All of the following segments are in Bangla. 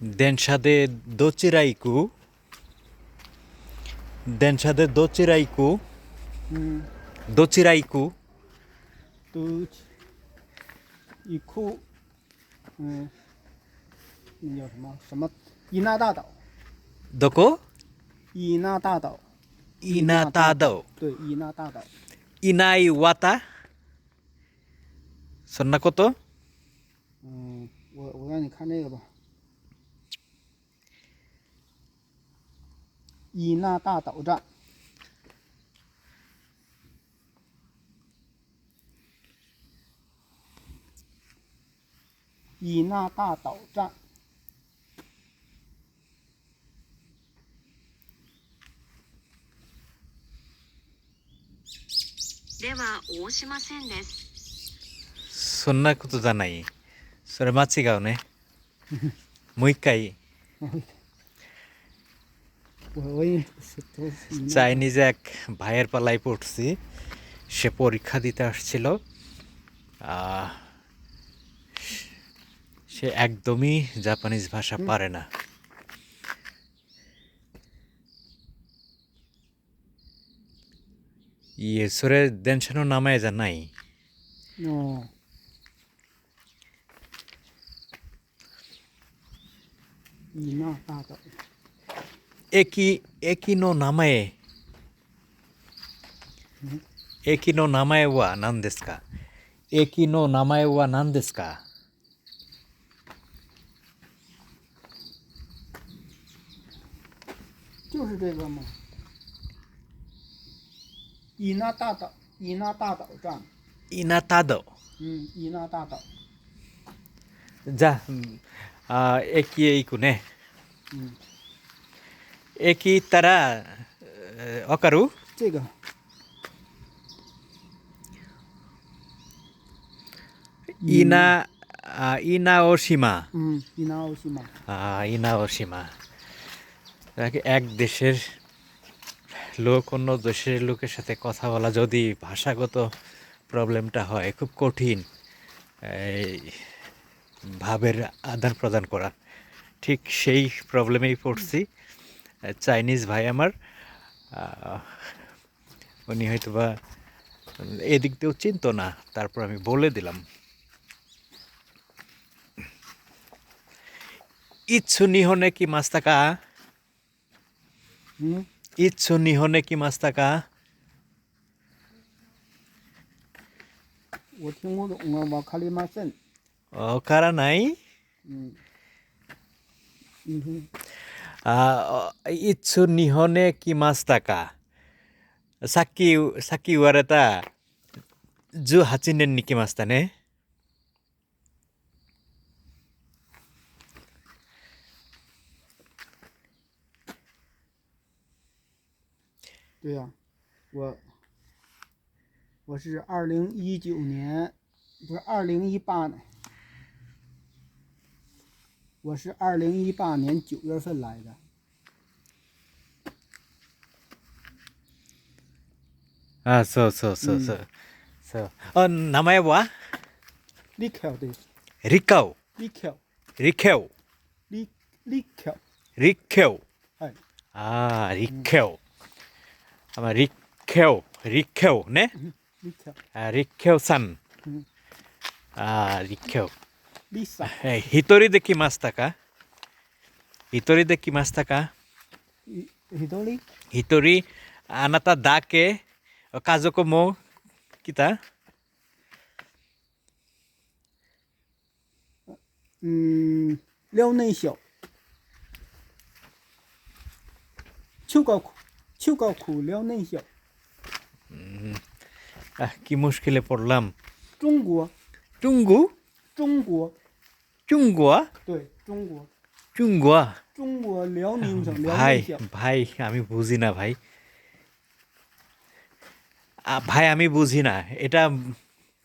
電車でどちら行く電車でどちら行く 嗯， どちら行く都一库，嗯，那叫什么什么伊那大岛，どこ伊那大岛，稲田道对，伊那大岛。稲綿そんなこと嗯，我我让你看这个吧。 伊那大岛站，伊那大岛站，では大島線です。そんなことじゃない。それ間違うね。もう一回 চাইনিজ এক ভাইয়ের পালাই পড়ছি। সে পরীক্ষা দিতে আসছিল। সে একদমই জাপানিজ ভাষা পারে না। ইয়ে সুরে দেনশানো নামায় যা নাই। না। 駅駅の名前駅の名前は何ですか？駅の名前は何ですか？就是这个吗？伊那大岛，伊那大岛站。伊那大岛。嗯、伊那大岛。じゃあ、駅へ行くね。うん একই তারা অকারু ইনা ইনা ও সীমা ও সীমা ইনা ও সীমা এক দেশের লোক অন্য দেশের লোকের সাথে কথা বলা যদি ভাষাগত প্রবলেমটা হয় খুব কঠিন ভাবের আদান প্রদান করা। ঠিক সেই প্রবলেমেই পড়ছি। চাইনিজ ভাই আমার। উনি হয়তো বা এদিক দিয়েও চিনতো না তারপর আমি বলে দিলাম। ইচ্ছু নিহনে কি মাস্তাকা? 嗯，ইচ্ছু নিহনে কি মাস্তাকা? いつ日本へ来ましたか？さっき、さっき言われた18年に来ましたね。对呀、啊，我我是二零一九年，不是二零一八年。我是二零一八年九月份来的。啊，是是是是是，哦，哪位不啊？Rico 的。Rico。Rico。Rico。Rico。Rico。哎。啊，Rico。啊嘛，Rico。Rico 呢？Rico。啊，Rico san。啊，Rico。রিখেও 立三， Eh, Hitori de Kimastaka. Hitori de Kimastaka. 一一道理， Hitori anata dake kazoko mo kita. 嗯，辽内小，秋高苦，秋高苦，辽内小， Ah, কি মুশকিলে পড়লাম 中国， চুঙ্গু 中国， চুঙ্গুয়া 对，中国， চুঙ্গুয়া 中国辽宁省辽 ভাই 内小， ভাই আমি বুঝি না ভাই আ, ভাই আমি বুঝি না এটা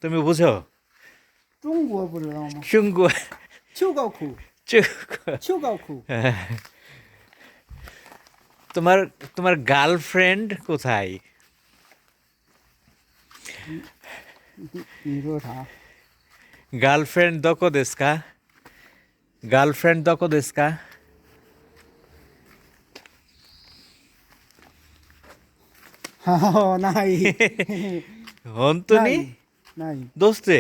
তুমি বুঝো 中国不知道吗？ চুঙ্গু 秋高苦， চুঙ্গু 秋高苦， তোমার তোমার গার্লফ্রেন্ড কোথায় 你说啥？ গার্লফ্রেন্ড দকো দেস্কা गर्लफ्रेंड दो को दो इसका हाँ नहीं हम तो नहीं नहीं दोस्त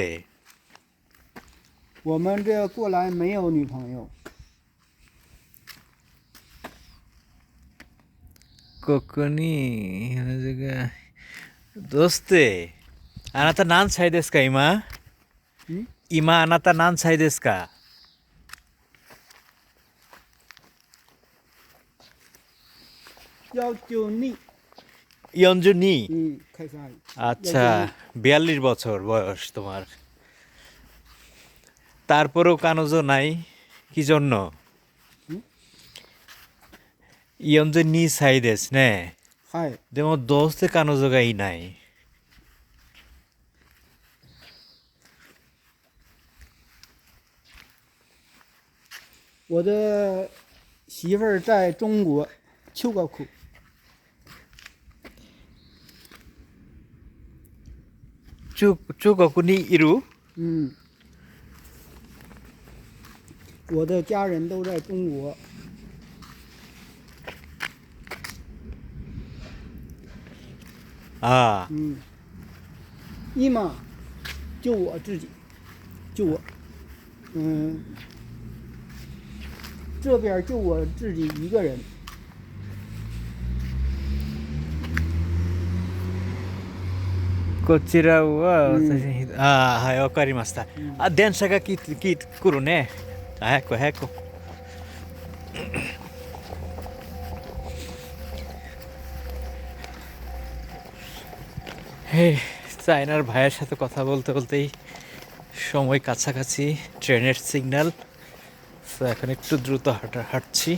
我们这过来没有女朋友。कोकनी जगह दोस्ते आना था नान साइड इसका इमा इमा आना था नान साइड इसका 要九逆， ইয়ঞ্জুনি 嗯，开始。 আচ্ছা বিয়াল্লিশ বছর বয়স তোমার তারপরেও কানজো নাই কি জন্য হুম? ইয়ঞ্জু নি ছাই দেস নে はい。 যেমন দোস্তে কানজো গাই নাই 我的媳妇儿在中国，秋高苦。 就，就个个你一路，嗯，我的家人都在中国。啊，嗯，一嘛，就我自己，就我，嗯，这边就我自己一个人。こちらはうん私、ああはいわかりました、あ電車が来て来てくるね早く早く হে চায়নার ভাইয়ের সাথে কথা বলতে বলতেই সময় কাছাকাছি ট্রেনের সিগন্যাল তো এখন একটু দ্রুত হাঁটা হাঁটছি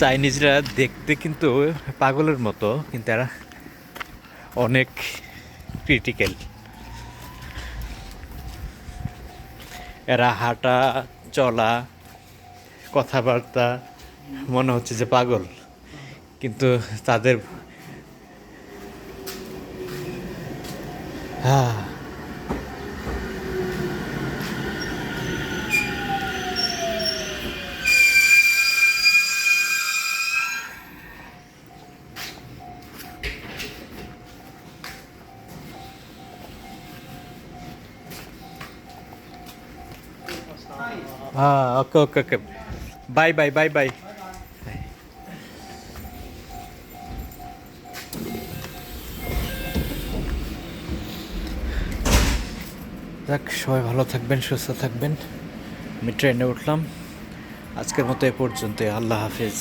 চাইনিজরা দেখতে কিন্তু পাগলের মতো, কিন্তু এরা অনেক ক্রিটিক্যাল এরা হাঁটা, চলা, কথাবার্তা, মনে হচ্ছে যে পাগল। কিন্তু তাদের হ্যাঁ। হ্যাঁ okay okay okay bye bye bye bye যাক, সবাই ভালো থাকবেন, সুস্থ থাকবেন। আমি ট্রেনে উঠলাম। আজকের মতো এ পর্যন্ত আল্লাহ হাফিজ।